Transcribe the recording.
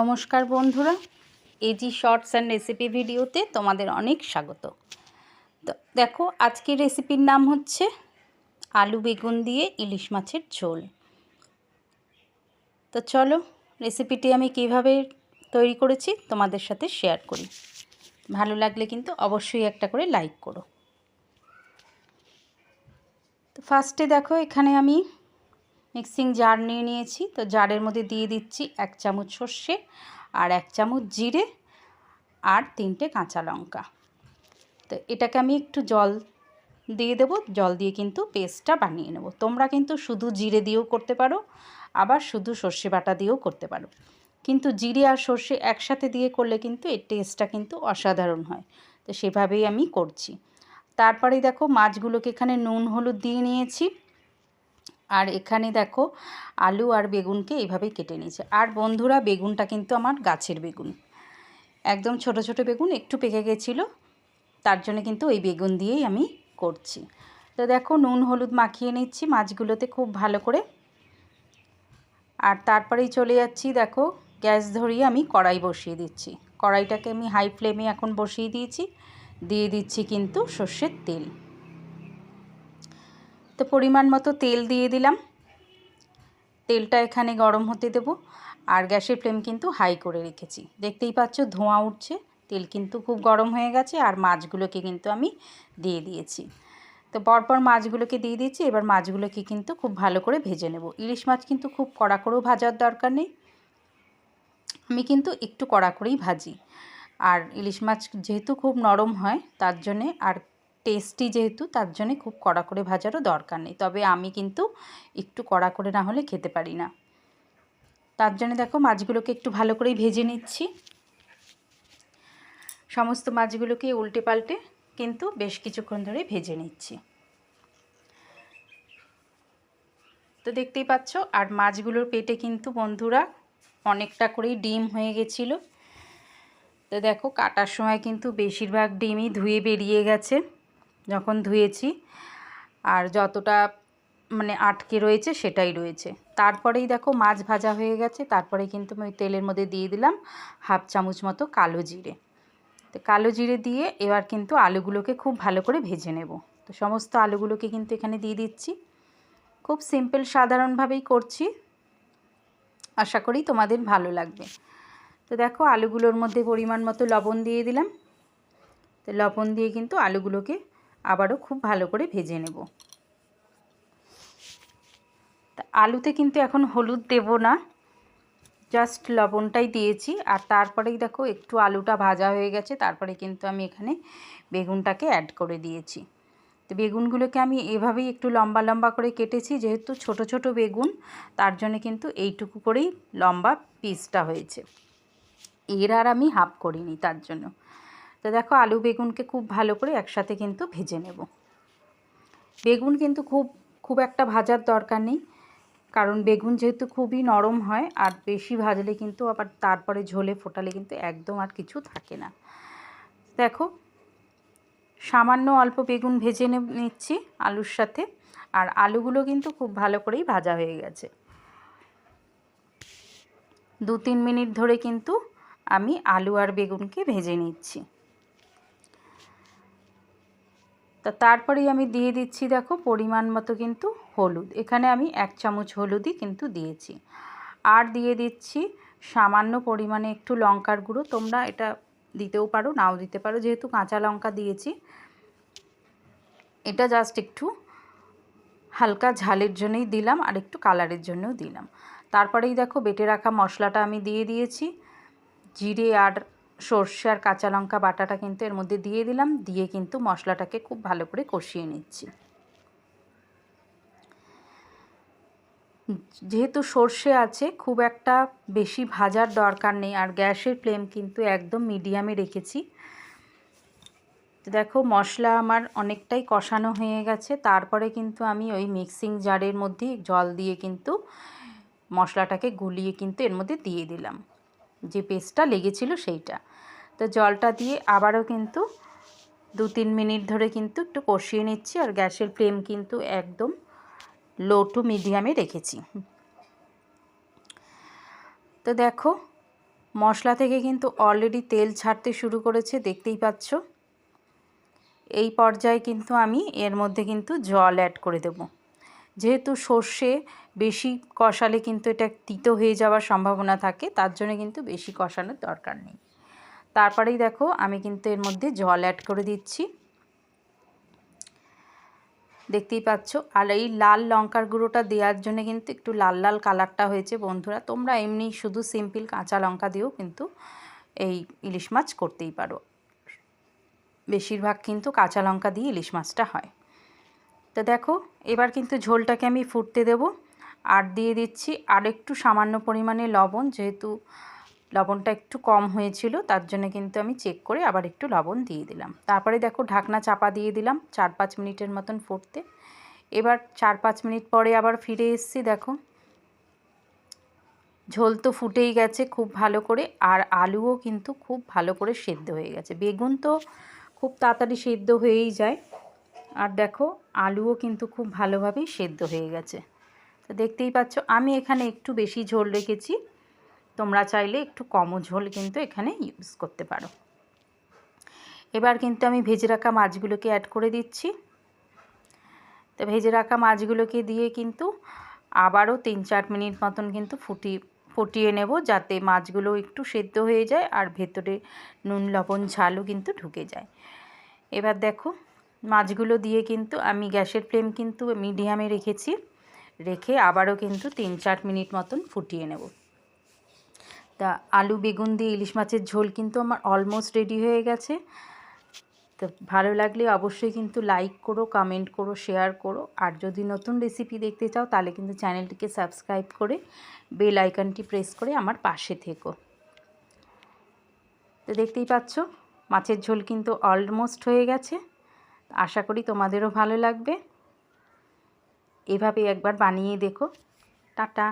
নমস্কার বন্ধুরা, AG shorts and recipe ভিডিওতে তোমাদের অনেক স্বাগত। তো দেখো, আজকের রেসিপির নাম হচ্ছে আলু বেগুন দিয়ে ইলিশ মাছের ঝোল। তো চলো, রেসিপিটি আমি কীভাবে তৈরি করেছি তোমাদের সাথে শেয়ার করি। ভালো লাগলে কিন্তু অবশ্যই একটা করে লাইক করো। তো ফার্স্টে দেখো, এখানে আমি মিক্সিং জার নিয়ে নিয়েছি। তো জারের মধ্যে দিয়ে দিচ্ছি এক চামচ সর্ষে আর এক চামচ জিরে আর তিনটে কাঁচা লঙ্কা। তো এটাকে আমি একটু জল দিয়ে দেবো। জল দিয়ে কিন্তু পেস্টটা বানিয়ে নেব। তোমরা কিন্তু শুধু জিরে দিয়েও করতে পারো, আবার শুধু সর্ষে বাটা দিয়েও করতে পারো। কিন্তু জিরে আর সর্ষে একসাথে দিয়ে করলে কিন্তু এর টেস্টটা কিন্তু অসাধারণ হয়। তো সেভাবেই আমি করছি। তারপরে দেখো মাছগুলোকে এখানে নুন, হলুদ দিয়ে নিয়েছি। আর এখানে দেখো আলু আর বেগুনকে এইভাবেই কেটে নিয়েছে। আর বন্ধুরা, বেগুনটা কিন্তু আমার গাছের বেগুন। একদম ছোট ছোট বেগুন, একটু পেকে গেছিল, তার জন্য কিন্তু ওই বেগুন দিয়েই আমি করছি। তো দেখো, নুন হলুদ মাখিয়ে নিচ্ছি মাছগুলোতে খুব ভালো করে। আর তারপরেই চলে যাচ্ছি, দেখো, গ্যাস ধরিয়ে আমি কড়াই বসিয়ে দিচ্ছি। কড়াইটাকে আমি হাই ফ্লেমে এখন বসিয়ে দিয়েছি। দিয়ে দিচ্ছি কিন্তু সর্ষের তেল। তো পরিমাণ মতো তেল দিয়ে দিলাম। তেলটা এখানে গরম হতে দেব। আর গ্যাসের ফ্লেম কিন্তু হাই করে রেখেছি। দেখতেই পাচ্ছ, ধোঁয়া উঠছে। তেল কিন্তু খুব গরম হয়ে গেছে আর মাছগুলোকে কিন্তু আমি দিয়ে দিয়েছি। তো পরপর মাছগুলোকে দিয়ে দিয়েছি। এবার মাছগুলোকে কিন্তু খুব ভালো করে ভেজে নেব। ইলিশ মাছ কিন্তু খুব কড়া করেও ভাজার দরকার নেই। আমি কিন্তু একটু কড়া করেই ভাজি। আর ইলিশ মাছ যেহেতু খুব নরম হয়, তার জন্যে আর টেস্টি যেহেতু, তার জন্যে খুব কড়া করে ভাজারও দরকার নেই। তবে আমি কিন্তু একটু কড়া করে না হলে খেতে পারি না। তার জন্য দেখো মাছগুলোকে একটু ভালো করেই ভেজে নিচ্ছি। সমস্ত মাছগুলোকে উল্টে পাল্টে কিন্তু বেশ কিছুক্ষণ ধরে ভেজে নিচ্ছি। তো দেখতেই পাচ্ছ, আর মাছগুলোর পেটে কিন্তু বন্ধুরা অনেকটা করেই ডিম হয়ে গেছিল। তো দেখো কাটার সময় কিন্তু বেশিরভাগ ডিমই ধুয়ে বেরিয়ে গেছে। যখন ধুয়েছি, আর যতটা মানে আটকে রয়েছে সেটাই রয়েছে। তারপরেই দেখো মাছ ভাজা হয়ে গেছে, তারপরে কিন্তু আমি তেলের মধ্যে দিয়ে দিলাম হাফ চামচ মতো কালো জিরে। তো কালো জিরে দিয়ে এবার কিন্তু আলুগুলোকে খুব ভালো করে ভেজে নেব। তো সমস্ত আলুগুলোকে কিন্তু এখানে দিয়ে দিচ্ছি। খুব সিম্পল সাধারণভাবেই করছি। আশা করি তোমাদের ভালো লাগবে। তো দেখো আলুগুলোর মধ্যে পরিমাণ মতো লবণ দিয়ে দিলাম। তো লবণ দিয়ে কিন্তু আলুগুলোকে আবারও খুব ভালো করে ভেজে নেব। তা আলুতে কিন্তু এখন হলুদ দেব না, জাস্ট লবণটাই দিয়েছি। আর তারপরেই দেখো একটু আলুটা ভাজা হয়ে গেছে, তারপরে কিন্তু আমি এখানে বেগুনটাকে অ্যাড করে দিয়েছি। তো বেগুনগুলোকে আমি এভাবেই একটু লম্বা লম্বা করে কেটেছি, যেহেতু ছোট ছোট বেগুন, তার জন্য কিন্তু এইটুকু করেই লম্বা পিসটা হয়েছে। এর আর আমি হাফ করিনি তার জন্য। তো দেখো আলু, বেগুনকে খুব ভালো করে একসাথে কিন্তু ভেজে নেব। বেগুন কিন্তু খুব খুব একটা ভাজার দরকার নেই, কারণ বেগুন যেহেতু খুবই নরম হয় আর বেশি ভাজলে কিন্তু আবার তারপরে ঝোলে ফোটালে কিন্তু একদম আর কিছু থাকে না। দেখো, সামান্য অল্প বেগুন ভেজে নিচ্ছি আলুর সাথে, আর আলুগুলো কিন্তু খুব ভালো করেই ভাজা হয়ে গেছে। দু তিন মিনিট ধরে কিন্তু আমি আলু আর বেগুনকে ভেজে নিচ্ছি। তা তারপরেই আমি দিয়ে দিচ্ছি দেখো পরিমাণ মতো কিন্তু হলুদ। এখানে আমি এক চামচ হলুদই কিন্তু দিয়েছি। আর দিয়ে দিচ্ছি সামান্য পরিমাণে একটু লঙ্কার গুঁড়ো। তোমরা এটা দিতেও পারো, নাও দিতে পারো। যেহেতু কাঁচা লঙ্কা দিয়েছি, এটা জাস্ট একটু হালকা ঝালের জন্যই দিলাম আর একটু কালারের জন্যও দিলাম। তারপরেই দেখো বেটে রাখা মশলাটা আমি দিয়ে দিয়েছি। জিরে আর সর্ষে আর কাঁচা লঙ্কা বাটাটা কিন্তু এর মধ্যে দিয়ে দিলাম। দিয়ে কিন্তু মশলাটাকে খুব ভালো করে কষিয়ে নিচ্ছি। যেহেতু সর্ষে আছে, খুব একটা বেশি ভাজার দরকার নেই আর গ্যাসের ফ্লেম কিন্তু একদম মিডিয়ামে রেখেছি। দেখো মশলা আমার অনেকটাই কষানো হয়ে গেছে। তারপরে কিন্তু আমি ওই মিক্সিং জারের মধ্যে জল দিয়ে কিন্তু মশলাটাকে গুলিয়ে কিন্তু এর মধ্যে দিয়ে দিলাম। যে পেস্টটা লেগেছিল সেইটা। তো জলটা দিয়ে আবারও কিন্তু দু তিন মিনিট ধরে কিন্তু একটু কষিয়ে নিচ্ছি আর গ্যাসের ফ্লেম কিন্তু একদম লো টু মিডিয়ামে রেখেছি। তো দেখো, মশলা থেকে কিন্তু অলরেডি তেল ছাড়তে শুরু করেছে, দেখতেই পাচ্ছ। এই পর্যায়ে কিন্তু আমি এর মধ্যে কিন্তু জল অ্যাড করে দেব। যেহেতু সর্ষে বেশি কষালে কিন্তু এটা তিতো হয়ে যাওয়ার সম্ভাবনা থাকে, তার জন্য কিন্তু বেশি কষানোর দরকার নেই। তারপরেই দেখো, আমি কিন্তু এর মধ্যে জল অ্যাড করে দিচ্ছি। দেখতেই পাচ্ছ, আর এই লাল লঙ্কার গুঁড়োটা দেওয়ার জন্য কিন্তু একটু লাল লাল কালারটা হয়েছে বন্ধুরা। তোমরা এমনি শুধু সিম্পল কাঁচা লঙ্কা দিয়েও কিন্তু এই ইলিশ মাছ করতেই পারো। বেশিরভাগ কিন্তু কাঁচা লঙ্কা দিয়ে ইলিশ মাছটা হয়। তো দেখো, এবার কিন্তু ঝোলটাকে আমি ফুটতে দেব। আর দিয়ে দিচ্ছি আর একটু সামান্য পরিমাণে লবণ, যেহেতু লবণটা একটু কম হয়েছিল, তার জন্য কিন্তু আমি চেক করে আবার একটু লবণ দিয়ে দিলাম। তারপরে দেখো ঢাকনা চাপা দিয়ে দিলাম চার পাঁচ মিনিটের মতন ফুটতে। এবার চার পাঁচ মিনিট পরে আবার ফিরে এসছি, দেখো। ঝোল তো ফুটেই গেছে খুব ভালো করে, আর আলুও কিন্তু খুব ভালো করে সেদ্ধ হয়ে গেছে। বেগুন তো খুব তাড়াতাড়ি সেদ্ধ হয়েই যায়। আর দেখো আলুও কিন্তু খুব ভালোভাবেই সেদ্ধ হয়ে গেছে। তো দেখতেই পাচ্ছ, আমি এখানে একটু বেশি ঝোল রেখেছি। তোমরা চাইলে একটু কমও ঝোল কিন্তু এখানে ইউজ করতে পারো। এবার কিন্তু আমি ভেজে রাখা মাছগুলোকে অ্যাড করে দিচ্ছি। তো ভেজে রাখা মাছগুলোকে দিয়ে কিন্তু আবারও তিন চার মিনিট মতন কিন্তু ফুটি, ফুটিয়ে নেব যাতে মাছগুলো একটু সেদ্ধ হয়ে যায় আর ভেতরে নুন, লবণ, ঝালও কিন্তু ঢুকে যায়। এবার দেখো, মাছগুলো দিয়ে কিন্তু আমি গ্যাসের ফ্লেম কিন্তু মিডিয়ামে রেখেছি। রেখে আবারও কিন্তু তিন চার মিনিট মতন ফুটিয়ে নেব। তা আলু, বেগুন দিয়ে ইলিশ মাছের ঝোল কিন্তু আমার অলমোস্ট রেডি হয়ে গেছে। তো ভালো লাগলে অবশ্যই কিন্তু লাইক করো কমেন্ট করো শেয়ার করো। আর যদি নতুন রেসিপি দেখতে চাও, তাহলে কিন্তু চ্যানেলটিকে সাবস্ক্রাইব করে বেল আইকনটি প্রেস করে আমার পাশে থেকো। তো দেখতেই পাচ্ছ, মাছের ঝোল কিন্তু অলমোস্ট হয়ে গেছে। আশা করি তোমাদেরও ভালো লাগবে। এভাবে একবার বানিয়ে দেখো। টাটা।